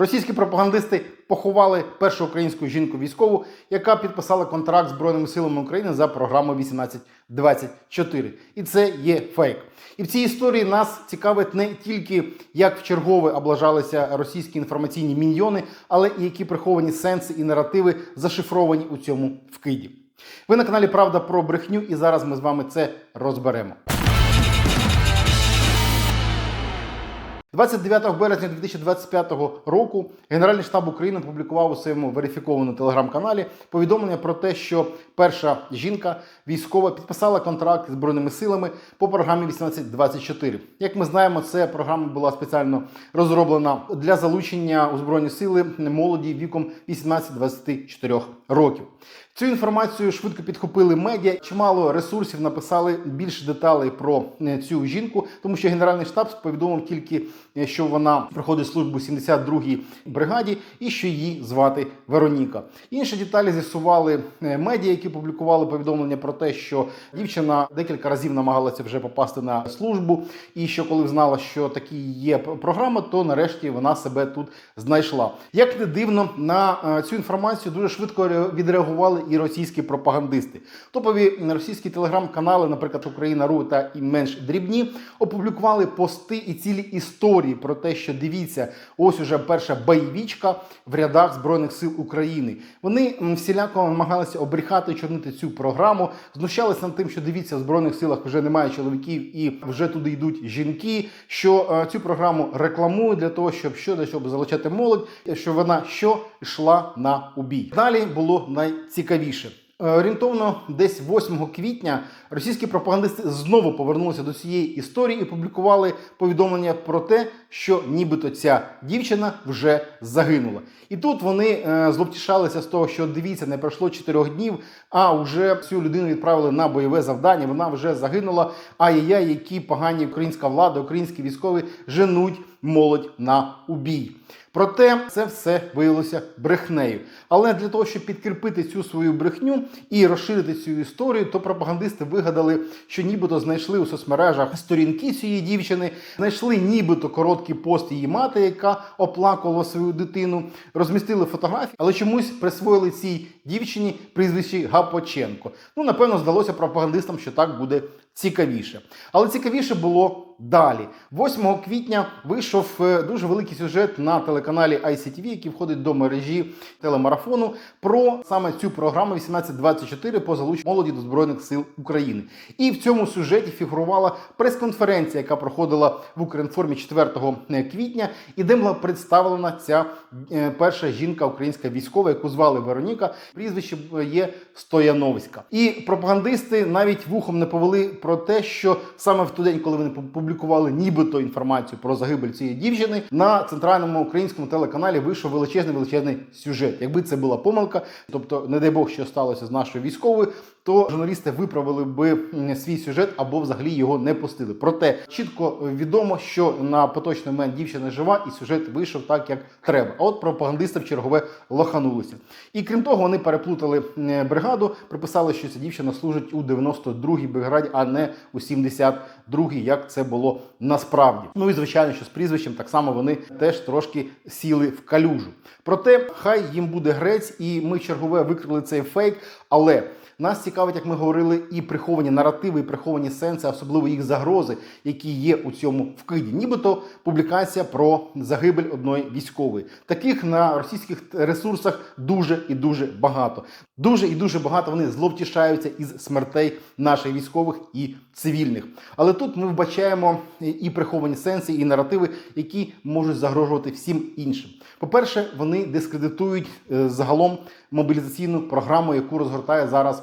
Російські пропагандисти поховали першу українську жінку військову, яка підписала контракт з Збройними силами України за програмою 1824. І це є фейк. І в цій історії нас цікавить не тільки як в чергове облажалися російські інформаційні міньйони, але і які приховані сенси і наративи зашифровані у цьому вкиді. Ви на каналі Правда про брехню, і зараз ми з вами це розберемо. 29 березня 2025 року Генеральний штаб України опублікував у своєму верифікованому телеграм-каналі повідомлення про те, що перша жінка військова підписала контракт з збройними силами по програмі 1824. Як ми знаємо, ця програма була спеціально розроблена для залучення у збройні сили молоді віком 18-24 років. Цю інформацію швидко підхопили медіа. Чимало ресурсів написали більше деталей про е, цю жінку, тому що генеральний штаб повідомив тільки, е, що вона проходить службу в 72-й бригаді і що її звати Вероніка. Інші деталі з'ясували е, медіа, які публікували повідомлення про те, що дівчина декілька разів намагалася вже попасти на службу, і що коли знала, що такі є програма, то нарешті вона себе тут знайшла. Як не дивно, на цю інформацію дуже швидко відреагували і російські пропагандисти. Топові російські телеграм-канали, наприклад, Україна.ру та і менш дрібні, опублікували пости і цілі історії про те, що дивіться, ось уже перша бойовічка в рядах Збройних сил України. Вони всіляко намагалися обріхати чорнити цю програму, знущалися над тим, що дивіться, в збройних силах вже немає чоловіків і вже туди йдуть жінки. Що е, цю програму рекламують для того, щоб що щоб залучати молодь, що вона що йшла на убій. Далі було найцікавіше. Е, Орієнтовно десь 8 квітня російські пропагандисти знову повернулися до цієї історії і публікували повідомлення про те, що нібито ця дівчина вже загинула. І тут вони е, зловтішалися з того, що дивіться, не пройшло 4 днів, а вже цю людину відправили на бойове завдання. Вона вже загинула. Ай-яй, які погані українська влада, українські військові женуть молодь на убій. Проте це все виявилося брехнею. Але для того, щоб підкріпити цю свою брехню і розширити цю історію, то пропагандисти вигадали, що нібито знайшли у соцмережах сторінки цієї дівчини, знайшли нібито короткий пост її мати, яка оплакувала свою дитину, розмістили фотографії, але чомусь присвоїли цій дівчині прізвище Гапоченко. Ну, напевно, здалося пропагандистам, що так буде цікавіше. Але цікавіше було далі. 8 квітня вийшов е, дуже великий сюжет на телеканалі ICTV, який входить до мережі телемарафону, про саме цю програму 1824 по залученню молоді до Збройних сил України. І в цьому сюжеті фігурувала прес-конференція, яка проходила в Укрінформі 4 квітня, і де була представлена ця е, перша жінка українська військова, яку звали Вероніка. Прізвище є Стояновська. І пропагандисти навіть вухом не повели про те, що саме в той день, коли вони публікували нібито інформацію про загибель цієї дівчини, на центральному українському телеканалі вийшов величезний величезний сюжет. Якби це була помилка, тобто, не дай Бог, що сталося з нашою військовою, то журналісти виправили би свій сюжет або взагалі його не пустили. Проте чітко відомо, що на поточний момент дівчина жива, і сюжет вийшов так, як треба. А от пропагандисти в чергове лоханулися. І крім того, вони переплутали бригаду, приписали, що ця дівчина служить у 92-й бригаді, а не у 72-й, як це було насправді. Ну і звичайно, що з прізвищем так само вони теж трошки сіли в калюжу. Проте, хай їм буде грець, і ми чергове викрили цей фейк, але. Нас цікавить, як ми говорили, і приховані наративи, і приховані сенси, особливо їх загрози, які є у цьому вкиді. Нібито публікація про загибель одної військової. Таких на російських ресурсах дуже і дуже багато. Дуже і дуже багато вони зловтішаються із смертей наших військових і цивільних. Але тут ми вбачаємо і приховані сенси, і наративи, які можуть загрожувати всім іншим. По-перше, вони дискредитують е, загалом мобілізаційну програму, яку розгортає зараз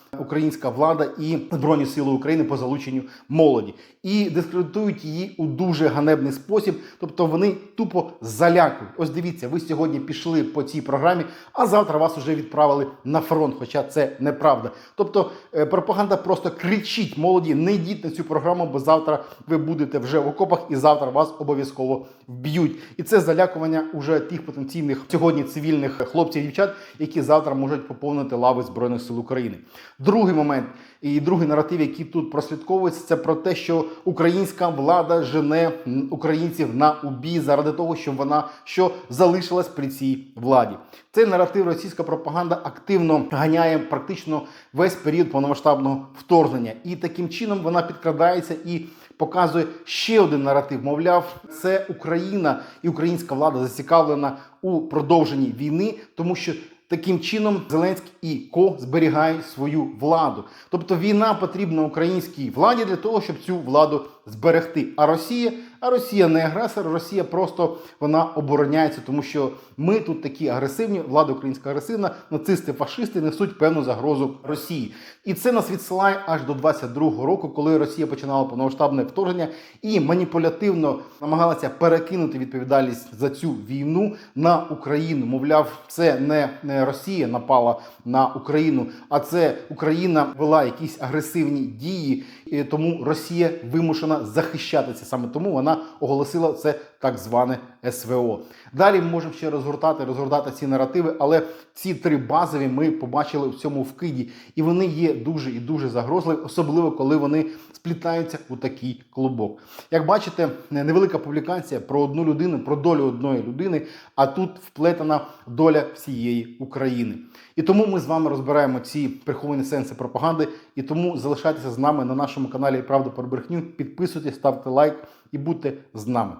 українська влада і Збройні Сили України по залученню молоді, і дискредитують її у дуже ганебний спосіб. Тобто вони тупо залякують. Ось дивіться, ви сьогодні пішли по цій програмі, а завтра вас вже відправили на фронт. Хоча це неправда. Тобто е, пропаганда просто кричить молоді: не йдіть на цю програму, бо завтра ви будете вже в окопах, і завтра вас обов'язково вб'ють. І це залякування уже тих потенційних сьогодні цивільних хлопців і дівчат, які завтра можуть поповнити лави Збройних сил України. Другий момент і другий наратив, який тут прослідковується, це про те, що українська влада жене українців на убій заради того, щоб вона що залишилась при цій владі. Цей наратив російська пропаганда активно ганяє практично весь період повномасштабного вторгнення, і таким чином вона підкрадається і показує ще один наратив. Мовляв, це Україна і українська влада зацікавлена у продовженні війни, тому що таким чином Зеленський і Ко зберігає свою владу. Тобто війна потрібна українській владі для того, щоб цю владу зберегти. А Росія, а Росія не агресор, Росія просто вона обороняється, тому що ми тут такі агресивні, влада українська агресивна, нацисти, фашисти несуть певну загрозу Росії. І це нас відсилає аж до 22-го року, коли Росія починала повномасштабне вторгнення і маніпулятивно намагалася перекинути відповідальність за цю війну на Україну. Мовляв, це не Росія напала на Україну, а це Україна вела якісь агресивні дії, тому Росія вимушена захищатися. Саме тому вона оголосила це так зване СВО. Далі ми можемо ще розгортати, розгортати ці наративи, але ці три базові ми побачили в цьому вкиді, і вони є дуже і дуже загрозливі, особливо коли вони сплітаються у такий клубок. Як бачите, невелика публікація про одну людину, про долю одної людини, а тут вплетена доля всієї України. І тому ми з вами розбираємо ці приховані сенси пропаганди. І тому залишайтеся з нами на нашому каналі Правда про брехню. Підписуйтесь, ставте лайк і будьте з нами.